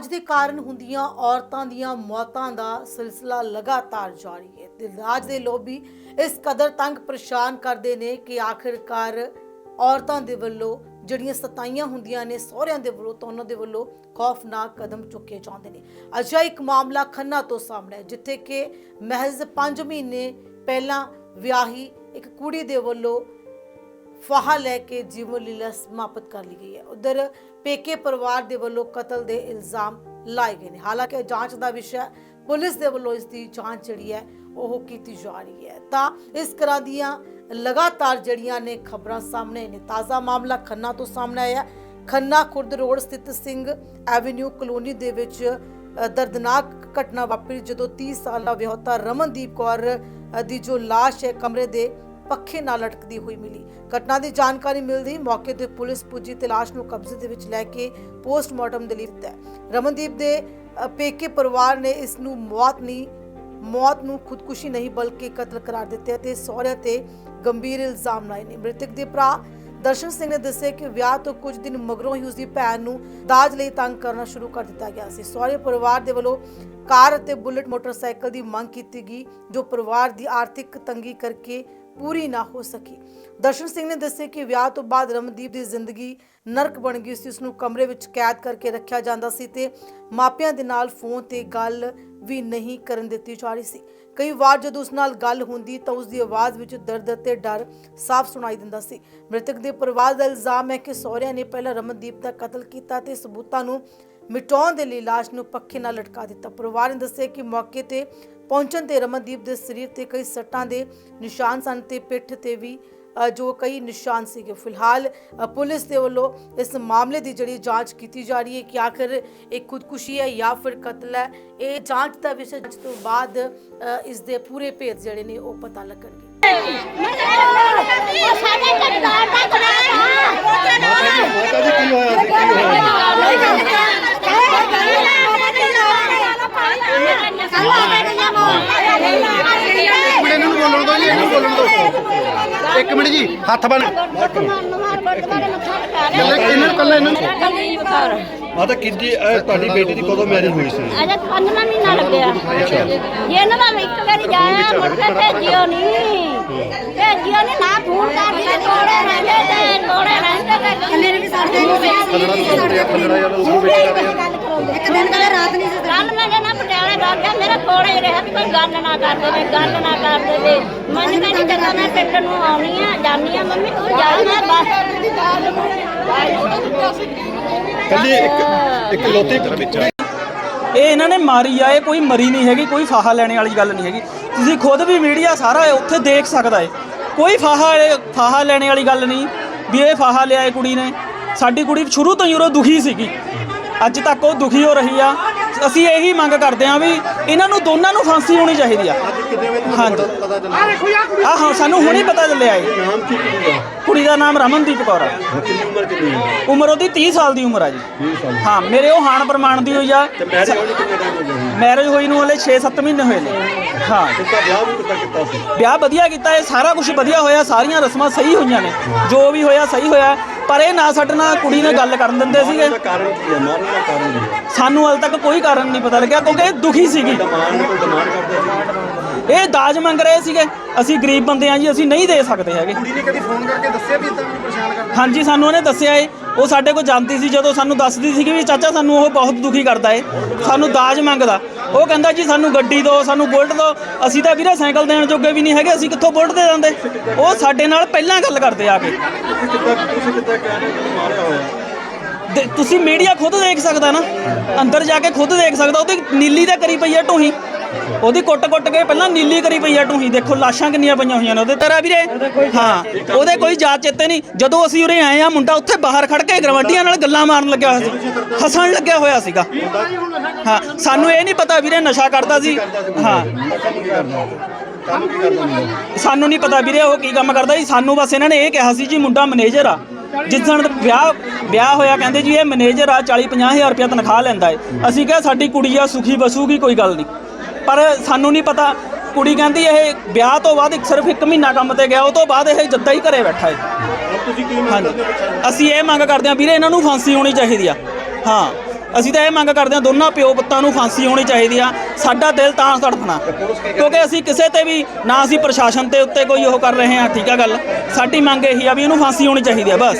ਦਾਜ ਦੇ ਕਾਰਨ ਹੁੰਦੀਆਂ ਔਰਤਾਂ ਦੀਆਂ ਮੌਤਾਂ ਦਾ ਸਿਲਸਿਲਾ ਲਗਾਤਾਰ ਜਾਰੀ ਹੈ। ਤੇ ਦਾਜ ਦੇ ਲੋਭੀ ਇਸ ਕਦਰ ਤੰਗ ਪਰੇਸ਼ਾਨ ਕਰਦੇ ਨੇ ਕਿ ਆਖਿਰਕਾਰ ਔਰਤਾਂ ਦੇ ਵੱਲੋਂ ਜਿਹੜੀਆਂ ਸਤਾਈਆਂ ਹੁੰਦੀਆਂ ਨੇ, ਸਹੁਰਿਆਂ ਦੇ ਵੱਲੋਂ ਤਾਂ ਉਹਨਾਂ ਦੇ ਵੱਲੋਂ ਖੌਫਨਾਕ ਕਦਮ ਚੁੱਕੇ ਜਾਂਦੇ ਨੇ। ਅਜਿਹਾ ਇੱਕ ਮਾਮਲਾ ਖੰਨਾ ਤੋਂ ਸਾਹਮਣੇ ਹੈ, ਜਿੱਥੇ ਕਿ ਮਹਿਜ਼ 5 ਮਹੀਨੇ ਪਹਿਲਾਂ ਵਿਆਹੀ ਇੱਕ ਕੁੜੀ ਦੇ ਵੱਲੋਂ ਫਾਹਾ ਲੈ ਕੇ ਜੀਵਨ ਲੀਲਾ ਸਮਾਪਤ ਕਰ ਲਈ ਗਈ ਹੈ। ਉਧਰ ਪੇਕੇ ਪਰਿਵਾਰ ਦੇ ਵੱਲੋਂ ਕਤਲ ਦੇ ਇਲਜ਼ਾਮ ਲਾਏ ਗਏ ਨੇ। ਹਾਲਾਂਕਿ ਜਾਂਚ ਦਾ ਵਿਸ਼ਾ ਪੁਲਿਸ ਦੇ ਵੱਲੋਂ ਇਸ ਦੀ ਜਾਂਚ ਜਿਹੜੀ ਹੈ, ਉਹ ਕੀਤੀ ਜਾ ਰਹੀ ਹੈ। ਤਾਂ ਇਸ ਤਰ੍ਹਾਂ ਦੀਆਂ ਲਗਾਤਾਰ ਜਿਹੜੀਆਂ ਨੇ ਖਬਰਾਂ ਸਾਹਮਣੇ ਨੇ, ਤਾਜ਼ਾ ਮਾਮਲਾ ਖੰਨਾ ਤੋਂ ਸਾਹਮਣੇ ਆਇਆ। ਖੰਨਾ ਖੁਰਦ ਰੋਡ ਸਥਿਤ ਸਿੰਘ ਐਵੇਨਿਊ ਕਲੋਨੀ ਦੇ ਵਿੱਚ ਦਰਦਨਾਕ ਘਟਨਾ ਵਾਪਰੀ ਜਦੋਂ 30 ਸਾਲਾ ਵਿਆਹੁਤਾ ਰਮਨਦੀਪ ਕੌਰ ਦੀ ਜੋ ਲਾਸ਼ ਹੈ, ਕਮਰੇ ਦੇ ਪੱਖੇ ਨਾਲ ਲਟਕਦੀ ਹੋਈ ਮਿਲੀ। ਘਟਨਾ ਦੀ ਜਾਣਕਾਰੀ ਮਿਲਦੀ ਹੀ ਮੌਕੇ ਤੇ ਪੁਲਿਸ ਪੁੱਜੀ ਤੇ ਲਾਸ਼ ਨੂੰ ਕਬਜ਼ੇ ਦੇ ਵਿੱਚ ਲੈ ਕੇ ਪੋਸਟਮਾਰਟਮ ਦੇ ਲਈ ਦਿੱਤਾ। ਰਮਨਦੀਪ ਦੇ ਪੇਕੇ ਪਰਿਵਾਰ ਨੇ ਇਸ ਨੂੰ ਮੌਤ ਨਹੀਂ, ਮੌਤ ਨੂੰ ਖੁਦਕੁਸ਼ੀ ਨਹੀਂ ਬਲਕਿ ਕਤਲ ਕਰਾਰ ਦਿੱਤਾ ਤੇ ਸਹੁਰਿਆਂ ਤੇ ਗੰਭੀਰ ਇਲਜ਼ਾਮ ਲਾਏ ਨੇ। ਮ੍ਰਿਤਕ ਦੇ ਭਰਾ ਦਰਸ਼ਨ ਸਿੰਘ ਨੇ ਦੱਸਿਆ ਕਿ ਵਿਆਹ ਤੋਂ ਕੁਝ ਦਿਨ ਮਗਰੋਂ ਹੀ ਉਸਦੀ ਭੈਣ ਨੂੰ ਦਾਜ ਲਈ ਤੰਗ ਕਰਨਾ ਸ਼ੁਰੂ ਕਰ ਦਿੱਤਾ ਗਿਆ ਸੀ। ਸਹੁਰੇ ਪਰਿਵਾਰ ਦੇ ਵੱਲੋਂ ਕਾਰ ਅਤੇ ਬੁਲਟ ਮੋਟਰਸਾਈਕਲ ਦੀ ਮੰਗ ਕੀਤੀ ਗਈ, ਜੋ ਪਰਿਵਾਰ ਦੀ ਆਰਥਿਕ ਤੰਗੀ ਕਰਕੇ ਪੂਰੀ ਨਾ ਹੋ ਸਕੀ। ਦਰਸ਼ਨ ਸਿੰਘ ਨੇ ਦੱਸਿਆ ਕਿ ਵਿਆਹ ਤੋਂ ਬਾਅਦ ਰਮਨਦੀਪ ਦੀ ਜ਼ਿੰਦਗੀ ਨਰਕ ਬਣ ਗਈ ਸੀ। ਉਸ ਨੂੰ ਕਮਰੇ ਵਿੱਚ ਕੈਦ ਕਰਕੇ ਰੱਖਿਆ ਜਾਂਦਾ ਸੀ ਤੇ ਮਾਪਿਆਂ ਦੇ ਨਾਲ ਫੋਨ ਤੇ ਗੱਲ ਵੀ ਨਹੀਂ ਕਰਨ ਦਿੱਤੀ ਜਾ ਰਹੀ ਸੀ। ਕਈ ਵਾਰ ਜਦੋਂ ਉਸ ਨਾਲ ਗੱਲ ਹੁੰਦੀ ਤਾਂ ਉਸ ਦੀ ਆਵਾਜ਼ ਵਿੱਚ ਦਰਦ ਅਤੇ ਡਰ ਸਾਫ਼ ਸੁਣਾਈ ਦਿੰਦਾ ਸੀ। ਮ੍ਰਿਤਕ ਦੇ ਪਰਿਵਾਰ ਦਾ ਇਲਜ਼ਾਮ ਹੈ ਕਿ ਸਹੁਰਿਆਂ ਨੇ ਪਹਿਲਾਂ ਰਮਨਦੀਪ ਦਾ ਕਤਲ ਕੀਤਾ ਤੇ ਸਬੂਤਾਂ ਨੂੰ ਮਿਟਾਉਣ ਦੇ ਲਈ ਲਾਸ਼ ਨੂੰ ਪੱਖੇ ਨਾਲ ਲਟਕਾ ਦਿੱਤਾ। ਪਰਿਵਾਰ ਨੇ ਦੱਸਿਆ ਕਿ ਮੌਕੇ ਤੇ ਪਹੁੰਚਣ ਤੇ ਰਮਨਦੀਪ ਦੇ ਸਰੀਰ ਤੇ ਕਈ ਸੱਟਾਂ ਦੇ ਨਿਸ਼ਾਨ ਸਨ ਤੇ ਪਿੱਠ ਤੇ ਵੀ ਜੋ ਕਈ ਨਿਸ਼ਾਨ ਸੀਗੇ। ਫਿਲਹਾਲ ਪੁਲਿਸ ਦੇ ਵੱਲੋਂ ਇਸ ਮਾਮਲੇ ਦੀ ਜਿਹੜੀ ਜਾਂਚ ਕੀਤੀ ਜਾ ਰਹੀ ਹੈ ਕਿ ਆਖਰ ਇਹ ਖੁਦਕੁਸ਼ੀ ਹੈ ਜਾਂ ਫਿਰ ਕਤਲ ਹੈ ਇਹ ਜਾਂਚ ਦਾ ਵਿਸ਼ਾ ਜਾਂਚ ਤੋਂ ਬਾਅਦ ਅ, ਇਸ ਦੇ ਪੂਰੇ ਭੇਦ ਜਿਹੜੇ ਨੇ ਉਹ ਪਤਾ ਲੱਗਣਗੇ। ਸਾਡੇ ਕਿਰਦਾਰ ਦਾ ਗੁਨਾਹ ਆ ਮਾਤਾ ਜੀ ਕੀ ਹੋਇਆ? ਸੀ ਕੀ ਹੋਇਆ ਇੱਕ ਮਿੰਟ ਇਹਨਾਂ ਨੂੰ ਬੋਲਣ ਦਿਓ ਜੀ ਇਹਨੂੰ ਬੋਲਣ ਦਿਓ ਇੱਕ ਮਿੰਟ ਜੀ ਹੱਥ ਬੰਨ ਇਹਨਾਂ ਨੂੰ ਕੱਲਾ ਇਹਨਾਂ ਨੂੰ ਮਾਤਾ ਕਿੰਨੀ ਇਹ ਤੁਹਾਡੀ ਬੇਟੀ ਦੀ ਕਦੋਂ ਮੈਰਿਜ ਹੋਈ ਸੀ? ਅਜੇ ਪੰਜਵਾਂ ਮਹੀਨਾ ਲੱਗਿਆ। ਇਹਨਾਂ ਦਾ ਇੱਕ ਵਾਰੀ ਜਾਇਆ ਮੁੜ ਕੇ ਭੇਜਿਓ ਨਹੀਂ ਭੇਜਿਓ ਨਹੀਂ ਨਾ ਫੋਨ ਕਰਕੇ ਤੋੜੇ ਰਹਿੰਦੇ ਤੇ ਤੋੜੇ ਰਹਿੰਦੇ ਤੇ ਕੱਲੇ ਵੀ ਸਾਡੇ ਨੂੰ ਬੋਲਦੇ ਆ ਖੰਡੜਾ ਇੱਕ ਦਿਨ ਕਦੇ ਰਾਤ ਨਹੀਂ ਸੀ ਕੱਲ ਮੈਂ ਜਨਾ ਪਟਿਆਲੇ ਗਿਆ ਮੇਰਾ ਕੋਲੇ ਹੀ ਰਿਹਾ ਵੀ ਕੋਈ ਗੱਲ ਨਾ ਕਰ ਦੇਵੇ ਗੱਲ ਨਾ ਕਰ ਦੇਵੇ। ਮੈਂ ਕਹਿੰਦੀ ਜਦੋਂ ਮੈਂ ਪਿੰਡ ਨੂੰ ਆਉਣੀ ਆ ਜਾਨੀ ਆ ਮੰਮੀ ਤੂੰ ਜਾ ਮੈਂ ਬਸ। ਕੱਲੀ ਇੱਕ ਇੱਕ ਲੋਤੀ ਵਿੱਚ ਇਹ ਇਹਨਾਂ ਨੇ ਮਾਰੀ ਆ ਇਹ ਕੋਈ ਮਰੀ ਨਹੀਂ ਹੈਗੀ ਕੋਈ ਫਾਹਾ ਲੈਣੇ ਵਾਲੀ ਗੱਲ ਨਹੀਂ ਹੈਗੀ। ਤੁਸੀਂ ਖੁਦ ਵੀ ਮੀਡੀਆ ਸਾਰਾ ਉੱਥੇ ਦੇਖ ਸਕਦਾ ਹੈ ਕੋਈ ਫਾਹਾ ਫਾਹਾ ਲੈਣੇ ਵਾਲੀ ਗੱਲ ਨਹੀਂ ਵੀ ਇਹ ਫਾਹਾ ਲਿਆ ਇਹ ਕੁੜੀ ਨੇ। ਸਾਡੀ ਕੁੜੀ ਸ਼ੁਰੂ ਤੋਂ ਹੀ ਉਹ ਦੁਖੀ ਸੀਗੀ। ਅੱਜ ਤੱਕ ਉਹ ਦੁਖੀ ਹੋ ਰਹੀ ਆ। ਅਸੀਂ ਇਹੀ ਮੰਗ ਕਰਦੇ ਆ ਵੀ ਇਹਨਾਂ ਨੂੰ ਦੋਨਾਂ ਨੂੰ ਫਾਂਸੀ ਹੋਣੀ ਚਾਹੀਦੀ ਆ। ਹਾਂਜੀ। ਆ ਹਾਂ ਸਾਨੂੰ ਹੁਣੇ ਪਤਾ ਚੱਲਿਆ ਏ ਨਾਮ ਕੀ ਕੁੜੀ ਦਾ? ਕੁੜੀ ਦਾ ਨਾਮ ਰਮਨਦੀਪ ਕੌਰ ਆ। ਉਮਰ ਕਿੰਨੀ ਹੈ ਉਮਰ ਉਹਦੀ 30 ਸਾਲ ਦੀ ਉਮਰ ਆ ਜੀ। 20 ਸਾਲ। ਹਾਂ ਮੇਰੇ ਉਹ ਹਾਨ ਪ੍ਰਮਾਣ ਦੀ ਹੋਈ ਆ। ਮੈਰਿਜ ਹੋਈ ਨੂੰ ਹਲੇ 6-7 ਮਹੀਨੇ ਹੋਏ ਨੇ। ਹਾਂ। ਵਿਆਹ ਵਧੀਆ ਕੀਤਾ ਇਹ ਸਾਰਾ ਕੁਝ ਵਧੀਆ ਹੋਇਆ ਸਾਰੀਆਂ ਰਸਮਾਂ ਸਹੀ ਹੋਈਆਂ ਨੇ। ਜੋ ਵੀ ਹੋਇਆ ਸਹੀ ਹੋਇਆ। ਪਰ ਇਹ ਨਾ ਸਾਡੇ ਨਾਲ ਕੁੜੀ ਨਾਲ ਗੱਲ ਕਰਨ ਦਿੰਦੇ ਸੀਗੇ। ਇਹਦਾ ਕਾਰਨ ਕੀ ਹੈ? ਮਾਰਨ ਦਾ ਕਾਰਨ ਕੀ ਹੈ? ਸਾਨੂੰ ਹਾਲੇ ਤੱਕ ਕੋਈ ਕਾਰਨ ਨਹੀਂ ਪਤਾ ਲੱਗਿਆ ਕਿਉਂਕਿ ਇਹ ਦੁਖੀ ਸੀਗੀ। ਡਿਮਾਂਡ ਨੂੰ ਕੋਈ ਡਿਮਾਂਡ ਕਰਦਾ ਸੀ? ਇਹ ਦਾਜ ਮੰਗ ਰਹੇ ਸੀਗੇ। ਅਸੀਂ ਗਰੀਬ ਬੰਦੇ ਆ ਜੀ ਅਸੀਂ ਨਹੀਂ ਦੇ ਸਕਦੇ ਹੈਗੇ। ਕੁੜੀ ਨੇ ਕਦੀ ਫੋਨ ਕਰਕੇ ਦੱਸਿਆ ਵੀ ਇਦਾਂ ਮੈਨੂੰ ਪਰੇਸ਼ਾਨ ਕਰਦਾ ਹਾਂਜੀ ਸਾਨੂੰ ਉਹਨੇ ਦੱਸਿਆ ਏ। ਉਹ ਸਾਡੇ ਕੋਲ ਜਾਂਦੀ ਸੀ ਜਦੋਂ ਸਾਨੂੰ ਦੱਸਦੀ ਸੀ ਕਿ ਵੀ ਚਾਚਾ ਸਾਨੂੰ ਉਹ ਬਹੁਤ ਦੁਖੀ ਕਰਦਾ ਏ, ਸਾਨੂੰ ਦਾਜ ਮੰਗਦਾ। ਉਹ ਕਹਿੰਦਾ ਜੀ ਸਾਨੂੰ ਗੱਡੀ ਦਿਓ, ਸਾਨੂੰ ਬੁਲਟ ਦਿਓ। ਅਸੀਂ ਤਾਂ ਵੀਰੇ ਸਾਈਕਲ ਦੇਣ ਜੋਗੇ ਵੀ ਨਹੀਂ ਹੈਗੇ, ਅਸੀਂ ਕਿੱਥੋਂ ਬੁਲਟ ਦੇ ਦਿੰਦੇ? ਉਹ ਸਾਡੇ ਨਾਲ ਪਹਿਲਾਂ ਗੱਲ ਕਰਦੇ ਆ ਕੇ। ਤੁਸੀਂ ਕਿੱਦਾਂ ਕਹਿ ਰਹੇ ਹੋ ਮਾਰਿਆ ਹੋਇਆ ਦੇ- ਤੁਸੀਂ ਮੀਡੀਆ ਖੁਦ ਦੇਖ ਸਕਦਾ ਨਾ। ਅੰਦਰ ਜਾ ਕੇ ਖੁਦ ਦੇਖ ਸਕਦਾ, ਉਹਦੇ ਨੀਲੀ ਤਾਂ ਕਰੀ ਪਈ ਹੈ ਢੂਹੀ। ਉਹਦੀ ਕੁੱਟ-ਕੁੱਟ ਕੇ ਪਹਿਲਾਂ ਨੀਲੀ ਕਰੀ ਪਈ ਆ ਢੂਹੀ ਦੇਖੋ ਲਾਸ਼ਾਂ ਕਿੰਨੀਆਂ ਪਈਆਂ ਹੋਈਆਂ ਨੇ ਉਹਦੇ ਤੇਰਾ ਵੀਰੇ ਹਾਂ ਉਹਦੇ ਕੋਈ ਜਾਤ ਚੇਤੇ ਨਹੀਂ। ਜਦੋਂ ਅਸੀਂ ਉਰੇ ਆਏ ਆ ਮੁੰਡਾ ਉੱਥੇ ਬਾਹਰ ਖੜ ਕੇ ਗਰਵੰਡੀਆਂ ਨਾਲ ਗੱਲਾਂ ਮਾਰਨ ਲੱਗਿਆ ਹੋਇਆ ਸੀ। ਹੱਸਣ ਲੱਗਿਆ ਹੋਇਆ ਸੀਗਾ। ਹਾਂ ਸਾਨੂੰ ਇਹ ਨਹੀਂ ਪਤਾ ਵੀਰੇ ਨਸ਼ਾ ਕਰਦਾ ਸੀ। ਹਾਂ। ਸਾਨੂੰ ਨਹੀਂ ਪਤਾ ਵੀਰੇ ਉਹ ਕੀ ਕੰਮ ਕਰਦਾ ਸੀ। ਸਾਨੂੰ ਬਸ ਇਹਨਾਂ ਨੇ ਇਹ ਕਿਹਾ ਸੀ ਜੀ ਮੁੰਡਾ ਮੈਨੇਜਰ ਆ। ਜਿਸ ਦਿਨ ਵਿਆਹ ਵਿਆਹ ਹੋਇਆ ਕਹਿੰਦੇ ਜੀ ਇਹ ਮੈਨੇਜਰ ਆ 40 50 ਹਜ਼ਾਰ ਰੁਪਇਆ ਤਨਖਾਹ ਲੈਂਦਾ ਏ। ਅਸੀਂ ਕਿਹਾ ਸਾਡੀ ਕੁੜੀ ਆ ਸੁਖੀ ਬਸੂਗੀ ਕੋਈ ਗੱਲ ਨਹੀਂ। ਪਰ ਸਾਨੂੰ ਨਹੀਂ ਪਤਾ। ਕੁੜੀ ਕਹਿੰਦੀ ਇਹ ਵਿਆਹ ਤੋਂ ਬਾਅਦ ਇੱਕ ਸਿਰਫ ਇੱਕ ਮਹੀਨਾ ਕੰਮ ਤੇ ਗਿਆ ਉਹ ਤੋਂ ਬਾਅਦ ਇਹ ਜੱਦਾ ਹੀ ਘਰੇ ਬੈਠਾ ਤੁਸੀਂ ਕੀ ਮੰਗ ਕਰਦੇ ਹੋ ਬੱਚਾ ਅਸੀਂ ਇਹ ਮੰਗ ਕਰਦੇ ਹਾਂ ਵੀਰੇ ਇਹਨਾਂ ਨੂੰ ਫਾਂਸੀ ਹੋਣੀ ਚਾਹੀਦੀ ਆ। ਹਾਂ ਅਸੀਂ ਤਾਂ ਇਹ ਮੰਗ ਕਰਦੇ ਹਾਂ ਦੋਨਾਂ ਪਿਓ ਪੁੱਤਾਂ ਨੂੰ ਫਾਂਸੀ ਹੋਣੀ ਚਾਹੀਦੀ ਆ। ਸਾਡਾ ਦਿਲ ਤਾਂ ਤੜਫਣਾ ਕਿਉਂਕਿ ਅਸੀਂ ਕਿਸੇ ਤੇ ਵੀ ਨਾ ਅਸੀਂ ਪ੍ਰਸ਼ਾਸਨ ਤੇ ਉੱਤੇ ਕੋਈ ਉਹ ਕਰ ਰਹੇ ਹਾਂ ਠੀਕ ਆ ਗੱਲ। ਸਾਡੀ ਮੰਗ ਇਹੀ ਆ ਵੀ ਇਹਨੂੰ ਫਾਂਸੀ ਹੋਣੀ ਚਾਹੀਦੀ ਆ ਬਸ।